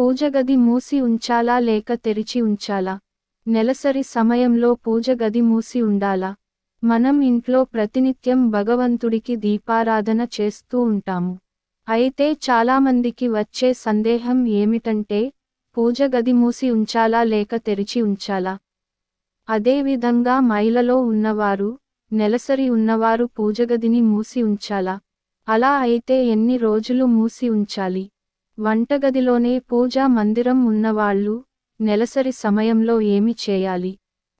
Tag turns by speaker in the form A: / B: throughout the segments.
A: పూజగది మూసి ఉంచాలా లేక తెరిచి ఉంచాలా? నెలసరి సమయంలో పూజగది మూసి ఉండాలా? మనం ఇంట్లో ప్రతినిత్యం భగవంతుడికి దీపారాధన చేస్తూ ఉంటాము. అయితే చాలామందికి వచ్చే సందేహం ఏమిటంటే పూజగది మూసి ఉంచాలా లేక తెరిచి ఉంచాలా? అదేవిధంగా మైలలో ఉన్నవారు నెలసరి ఉన్నవారు పూజగదిని మూసి ఉంచాలా? అలా అయితే ఎన్ని రోజులు మూసి ఉంచాలి? వంటగదిలోనే పూజా మందిరం ఉన్నవాళ్ళు నెలసరి సమయంలో ఏమి చేయాలి?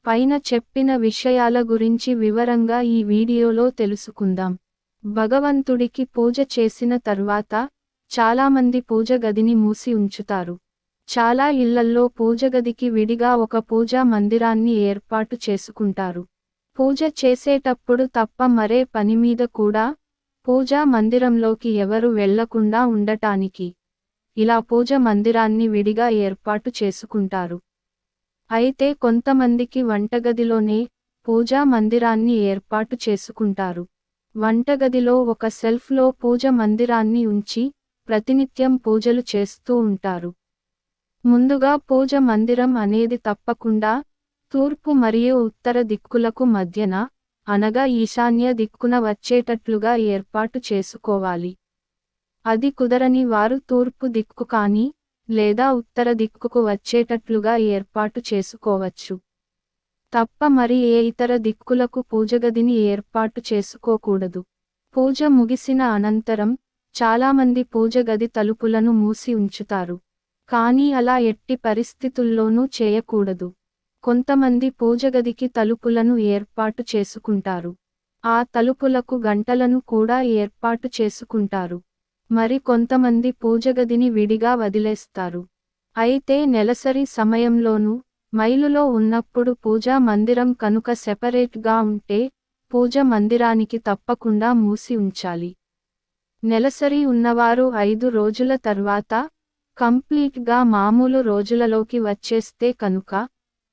A: పైన చెప్పిన విషయాల గురించి వివరంగా ఈ వీడియోలో తెలుసుకుందాం. భగవంతుడికి పూజ చేసిన తర్వాత చాలామంది పూజ గదిని మూసి ఉంచుతారు. చాలా ఇళ్ళల్లో పూజగదికి విడిగా ఒక పూజా మందిరాన్ని ఏర్పాటు చేసుకుంటారు. పూజ చేసేటప్పుడు తప్ప మరే పని మీద కూడా పూజా మందిరంలోకి ఎవరు వెళ్ళకుండా ఉండటానికి ఇలా పూజ మందిరాన్ని విడిగా ఏర్పాటు చేసుకుంటారు. అయితే కొంతమందికి వంటగదిలోనే పూజా మందిరాన్ని ఏర్పాటు చేసుకుంటారు. వంటగదిలో ఒక సెల్ఫ్లో పూజ మందిరాన్ని ఉంచి ప్రతినిత్యం పూజలు చేస్తూ ఉంటారు. ముందుగా పూజ మందిరం అనేది తప్పకుండా తూర్పు మరియు ఉత్తర దిక్కులకు మధ్యన అనగా ఈశాన్య దిక్కున వచ్చేటట్లుగా ఏర్పాటు చేసుకోవాలి. అది కుదరని వారు తూర్పు దిక్కు కానీ లేదా ఉత్తర దిక్కుకు వచ్చేటట్లుగా ఏర్పాటు చేసుకోవచ్చు. తప్ప మరి ఏ ఇతర దిక్కులకు పూజగదిని ఏర్పాటు చేసుకోకూడదు. పూజ ముగిసిన అనంతరం చాలామంది పూజగది తలుపులను మూసి ఉంచుతారు. కానీ అలా ఎట్టి పరిస్థితుల్లోనూ చేయకూడదు. కొంతమంది పూజగదికి తలుపులను ఏర్పాటు చేసుకుంటారు. ఆ తలుపులకు గంటలను కూడా ఏర్పాటు చేసుకుంటారు. మరి కొంతమంది పూజగదిని విడిగా వదిలేస్తారు. అయితే నెలసరి సమయంలోనూ మైలులో ఉన్నప్పుడు పూజా మందిరం కనుక సెపరేట్గా ఉంటే పూజ మందిరానికి తప్పకుండా మూసి ఉంచాలి. నెలసరి ఉన్నవారు ఐదు రోజుల తర్వాత కంప్లీట్గా మామూలు రోజులలోకి వచ్చేస్తే కనుక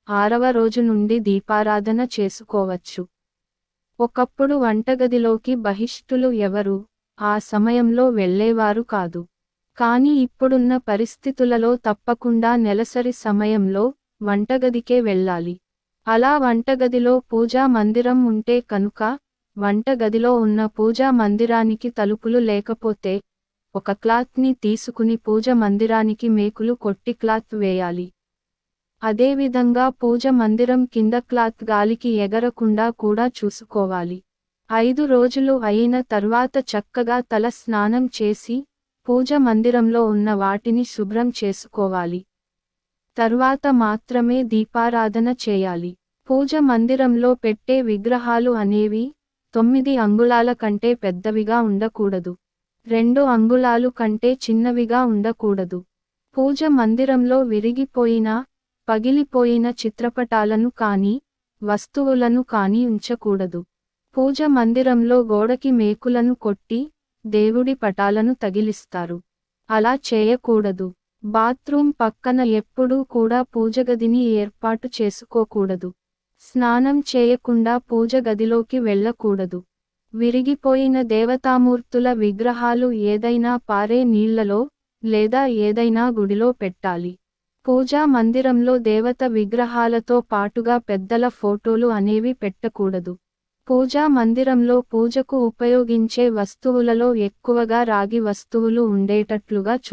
A: ఆరవ రోజు నుండి దీపారాధన చేసుకోవచ్చు. ఒకప్పుడు వంటగదిలోకి బహిష్టులు ఎవరు ఆ సమయంలో వెళ్ళేవారు కాదు. కాని ఇప్పుడున్న పరిస్థితులలో తప్పకుండా నెలసరి సమయంలో వంటగదికే వెళ్ళాలి. అలా వంటగదిలో పూజా మందిరం ఉంటే కనుక వంటగదిలో ఉన్న పూజా మందిరానికి తలుపులు లేకపోతే ఒక క్లాత్ని తీసుకుని పూజ మందిరానికి మేకులు కొట్టి క్లాత్ వేయాలి. అదేవిధంగా పూజ మందిరం కింద క్లాత్ గాలికి ఎగరకుండా కూడా చూసుకోవాలి. ఐదు రోజులు అయిన తర్వాత చక్కగా తల స్నానం చేసి పూజ మందిరంలో ఉన్న వాటిని శుభ్రం చేసుకోవాలి. తర్వాత మాత్రమే దీపారాధన చేయాలి. పూజ మందిరంలో పెట్టే విగ్రహాలు అనేవి తొమ్మిది అంగుళాల కంటే పెద్దవిగా ఉండకూడదు. రెండు అంగుళాలు కంటే చిన్నవిగా ఉండకూడదు. పూజ మందిరంలో విరిగిపోయిన పగిలిపోయిన చిత్రపటాలను కానీ వస్తువులను కానీ ఉంచకూడదు. పూజ మందిరంలో గోడకి మేకులను కొట్టి దేవుడి పటాలను తగిలిస్తారు. అలా చేయకూడదు. బాత్రూం పక్కన ఎప్పుడూ కూడా పూజగదిని ఏర్పాటు చేసుకోకూడదు. స్నానం చేయకుండా పూజ గదిలోకి వెళ్ళకూడదు. విరిగిపోయిన దేవతామూర్తుల విగ్రహాలు ఏదైనా పారే నీళ్ళలో లేదా ఏదైనా గుడిలో పెట్టాలి. పూజా మందిరంలో దేవత విగ్రహాలతో పాటుగా పెద్దల ఫోటోలు అనేవి పెట్టకూడదు. పూజా మందిరంలో పూజకు ఉపయోగించే వస్తువులలో ఎక్కువగా రాగి వస్తువులు ఉండేటట్లుగా